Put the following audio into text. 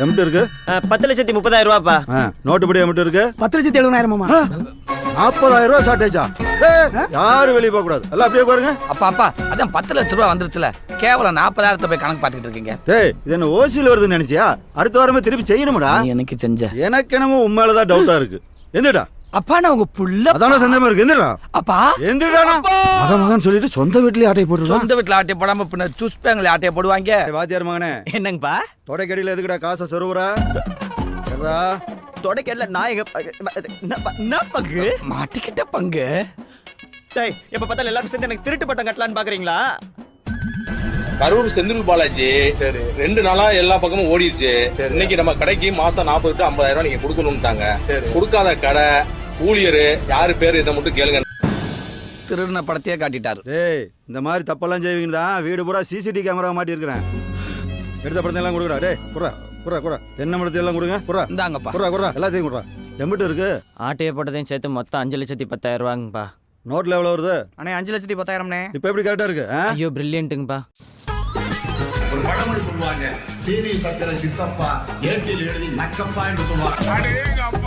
எம்பிட்டு இருக்கு? ஆ, பத்து லட்சத்தி முப்பதாயிரம் ரூபாப்பா. ஆ, நோட்டுப்படி எம்பிட்டு இருக்கு? பத்து லட்சத்தி எழுபதாயிரம் மாமா நாற்பதாயிரம் ரூபா ஷார்டேஜா யாரும் வெளியே போக கூடாது. எல்லாம் அப்படியே உட்காருங்க. அப்பா அப்பா அதான் பத்து லட்ச ரூபா வந்துருச்சுல. கேவலம் நாற்பதாயிரத்தை போய் கணக்கு பார்த்துக்கிட்டு இருக்கீங்க. டேய் இது என்ன ஓசியில் வருதுன்னு நினைச்சியா? அடுத்த வாரமே திருப்பி செய்யணும்டா. எனக்கு செஞ்ச? எனக்கு என்னமோ உண்மையில தான் டவுட்டா இருக்கு. எந்திரடா. அப்பா நான் உங்க புள்ள அதான சந்தேகமா இருக்கு. எந்திரடா. அப்பா. எந்திரடா. மகன் மகன் சொல்லிட்டு சொந்த வீட்லயே ஆட்டையை போட்டுருவான் சொந்த வீட்டுல ஆட்டையை போடாம பின்ன சூஸ் பேங்கில் ஆட்டையை போடுவாங்க. வாத்தியார் மகனே. என்னங்கப்பா? தொடைக்கடியில எதுக்குடா காசை சொருவுறா? எட்ரா. தொடக்கல நான் எங்க என்னப்பா- என்ன பங்கு? மாட்டிக்கிட்ட பங்கு. டேய் எப்ப பார்த்தாலும் எல்லாரும் சேர்ந்து எனக்கு திருட்டு பட்டம் கட்டலான்னு பாக்குறீங்களா? கரூர் செந்தில் பாலாஜி. சரி. ரெண்டு நாளா எல்லா பக்கமும் ஓடிடுச்சு. இன்னைக்கு நம்ம கடைக்கு மாசம் நாற்பது டு ஐம்பதாயிரம் ரூபாய் நீங்க கொடுக்கணும்ட்டாங்க. கொடுக்காத கடை ஊழியர் யாரு பேரு இதை மட்டும் கேளுங்க. திருடின படத்தையே காட்டிட்டாரு. டேய் இந்த மாதிரி தப்பெல்லாம் செய்வீங்க தான் வீடு பூரா சிசிடிவி கேமரா மாட்டி இருக்கிறேன் எடுத்த படத்தை எல்லாம் கொடுக்குறா. டேய் குறா குறா குறா என்ன படத்தை எல்லாம் கொடுங்க. குறா இந்தாங்கப்பா. குறா குறா எல்லாத்தையும் குறா எம்பிட்டு இருக்கு. ஆட்டையை போட்டதையும் சேர்த்து மொத்தம் அஞ்சு லட்சத்தி பத்தாயிரம் ரூபாங்கப்பா. நோட்ல எவ்வளவு வருது? அண்ணே அஞ்சு லட்சத்தி பத்தாயிரம்ண்ணே. இப்போ எப்படி கரெக்டா இருக்கு? ஐயோ பிரில்லியன்ட்டுங்கப்பா ஒரு பழமொழி சொல்லுவாங்க சீனி சக்கரை சித்தப்பா ஏட்டில் எழுதி நக்கப்பா என்று சொல்லுவாங்க.